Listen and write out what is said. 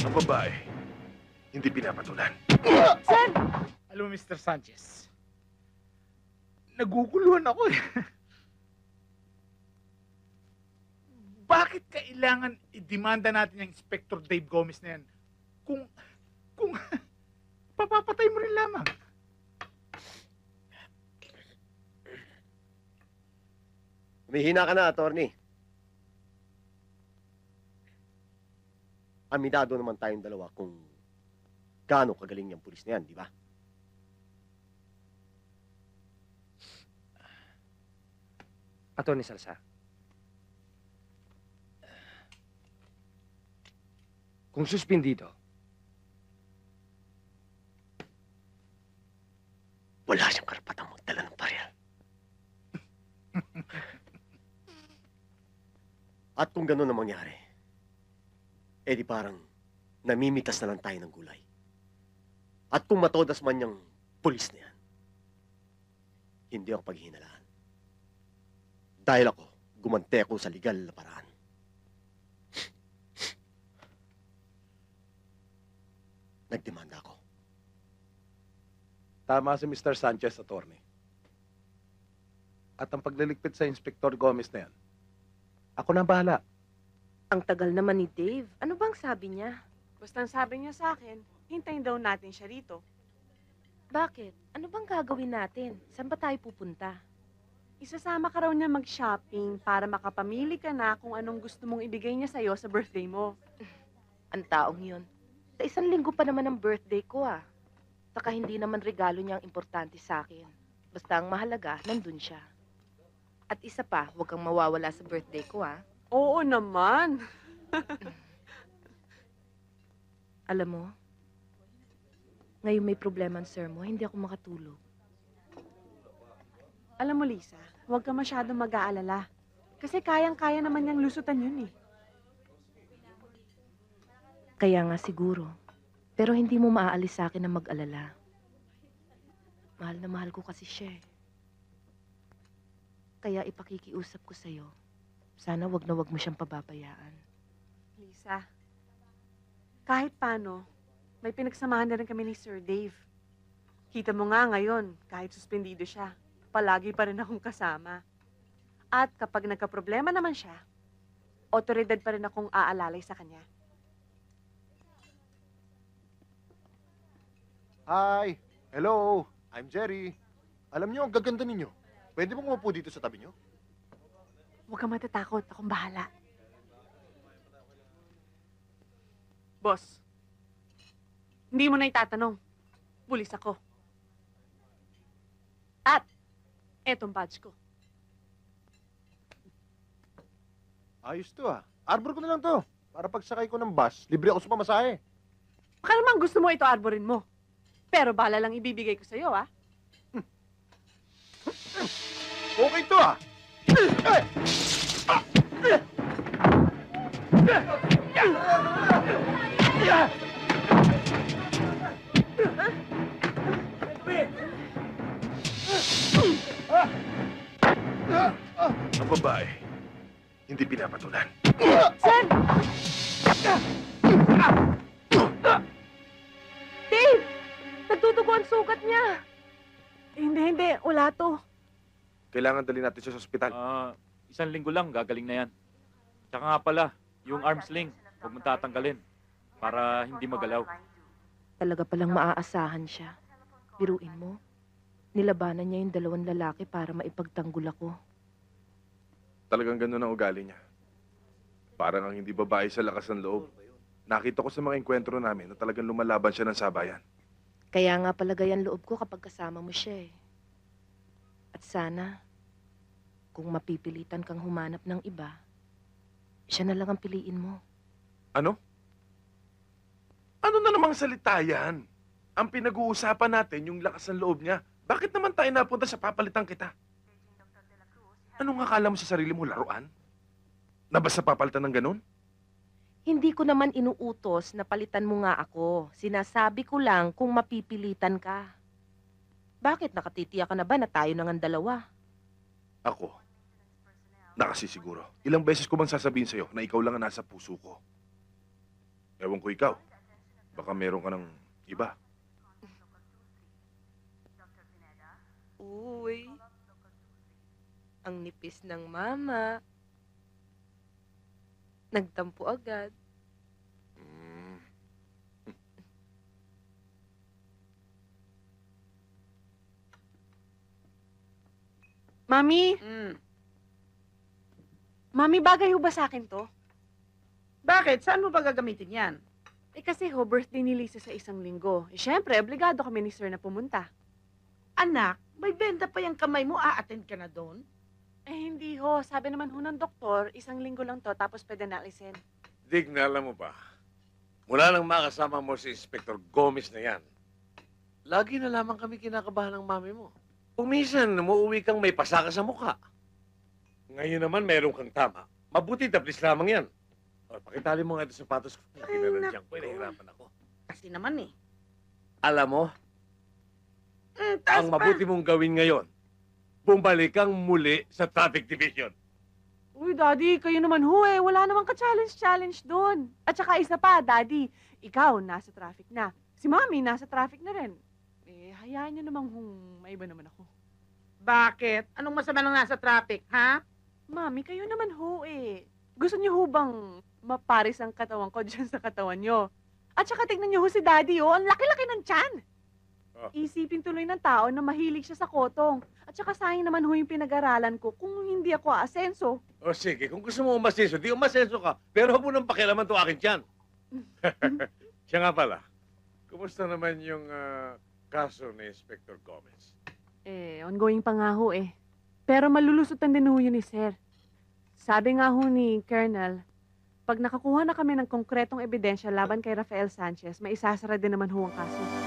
Ang babae, hindi pinapatulan. Sir! Alam mo, Mr. Sanchez, naguguluhan ako eh. Bakit kailangan i-demanda natin yung Inspector Dave Gomez na yan kung, kung papapatay mo rin lamang? Humihina ka na, attorney. Aminado naman tayong dalawa kung gaano kagaling yung pulis na yan, di ba? Attorney Salsa. Kung suspindido, Wala siyang karapatang magdala ng baril. At kung gano'n ang mangyari, edi parang namimitas na lang tayo ng gulay. At kung matodas man yung pulis na yan, hindi ako paghihinalaan. Dahil ako, gumante ako sa legal na paraan. Nagdemanda ako. Tama si Mr. Sanchez, attorney. At ang pagliligpit sa Inspector Gomez na yan, ako na ang bahala. Ang tagal naman ni Dave. Ano bang sabi niya? Basta ang sabi niya sa akin, hintayin daw natin siya rito. Bakit? Ano bang gagawin natin? Saan ba tayo pupunta? Isasama ka raw niya mag-shopping para makapamili ka na kung anong gusto mong ibigay niya sa'yo sa birthday mo. Ang taong yun. Sa isang linggo pa naman ang birthday ko ah. Saka hindi naman regalo niya ang importante sa akin. Basta ang mahalaga, nandun siya. At isa pa, huwag kang mawawala sa birthday ko ah. Oo naman. Alam mo, ngayon may problema ang sir mo, hindi ako makatulog. Alam mo, Lisa, huwag ka masyadong mag-aalala. Kasi kayang-kaya naman niyang lusutan yun eh. Kaya nga siguro. Pero hindi mo maaalis sa akin na mag-alala. Mahal na mahal ko kasi siya eh. Kaya ipakikiusap ko sa'yo. Sana wag na wag mo siyang pababayaan. Lisa, kahit paano, may pinagsamahan na rin kami ni Sir Dave. Kita mo nga ngayon, kahit suspendido siya, palagi pa rin akong kasama. At kapag nagka-problema naman siya, otoridad pa rin akong aalalay sa kanya. Hi! Hello! I'm Jerry. Alam niyo, ang gaganda ninyo. Pwede mo umupo dito sa tabi niyo? Huwag kang matatakot, akong bahala. Boss, hindi mo na itatanong. Pulis ako. At, etong badge ko. Ayos to ah. Arbor ko na lang to. Para pagsakay ko ng bus, libre ako sa pamasahe. Baka naman gusto mo ito arborin mo. Pero bala lang ibibigay ko sa'yo, ah. Okay to ah! Ang babae, hindi pinapatulan. Sir! Nagtutugo ang sugat niya! Eh, hindi, hindi. Wala to. Kailangan dali natin siya sa ospital. Ah, isang linggo lang, gagaling na yan. Tsaka nga pala, yung arm sling, huwag mong tatanggalin para hindi magalaw. Talaga palang maaasahan siya. Biruin mo. Nilabanan niya yung dalawang lalaki para maipagtanggol ako. Talagang ganun ang ugali niya. Parang ang hindi babae sa lakas ng loob. Nakita ko sa mga enkwentro namin na talagang lumalaban siya ng sabayan. Kaya nga palagay ang loob ko kapag kasama mo siya eh. At sana, kung mapipilitan kang humanap ng iba, siya na lang ang piliin mo. Ano? Ano na namang salita yan? Ang pinag-uusapan natin yung lakas ng loob niya. Bakit naman tayo napunta sa papalitan kita? Anong akala mo sa sarili mo, laruan? Na basta papalitan ng ganun? Hindi ko naman inuutos na palitan mo nga ako. Sinasabi ko lang kung mapipilitan ka. Bakit nakatitiya ka na ba na tayo nang ang dalawa? Ako, nakasisiguro. Ilang beses ko bang sasabihin sa'yo na ikaw lang ang nasa puso ko? Ewan ko ikaw. Baka meron ka ng iba. Uy. Ang nipis ng mama. Nagtampo agad. Mm. Mami, Mm. Mami, bagay ho ba sa akin to? Bakit? Saan mo ba gagamitin yan? Eh kasi ho, birthday ni Lisa sa isang linggo. Eh, syempre, obligado kami ni Sir na pumunta. Anak, may benda pa yung kamay mo, a-attend ka na doon? Eh, hindi ho. Sabi naman ho ng doktor, isang linggo lang to, tapos pwede na alisin. Dig, alam mo ba? Mula nang makasama mo si Inspector Gomez na yan, lagi na lamang kami kinakabahan ng mami mo. Kung minsan, umuwi kang may pasaka sa mukha. Ngayon naman, meron kang tama. Mabuti, taplis lamang yan. O, pakitali mo nga ito sa sapatos ko. Ay, Kinanadyan ko, naku. nahihirapan ako. Kasi naman eh. Alam mo, Mm, taas ang pa. mabuti mong gawin ngayon, bumalik kang muli sa traffic division. Uy, Daddy, kayo naman ho eh. Wala namang ka-challenge-challenge doon. At saka isa pa, Daddy, ikaw nasa traffic na. Si Mami nasa traffic na rin. Eh, hayaan niyo namang hung may iba naman ako. Bakit? Anong masama nang nasa traffic, ha? Mami, kayo naman ho eh. Gusto niyo ho bang maparis ang katawan ko dyan sa katawan niyo? At saka tignan niyo ho si Daddy oh, ang laki-laki ng tiyan. Oh. Isipin tuloy ng tao na mahilig siya sa kotong. At saka sayang naman ho yung pinag-aralan ko kung hindi ako aasenso. O sige, kung gusto mo umasenso, di umasenso ka. Pero huwag mo nang pakialaman to akin dyan. Siya nga pala, kumusta naman yung ah, kaso ni Inspector Gomez? Eh, ongoing pa nga ho eh. Pero malulusutan din ho yun ni Sir. Sabi nga ho ni Colonel, pag nakakuha na kami ng konkretong ebidensya laban kay Rafael Sanchez, may isasara din naman ho ang kaso.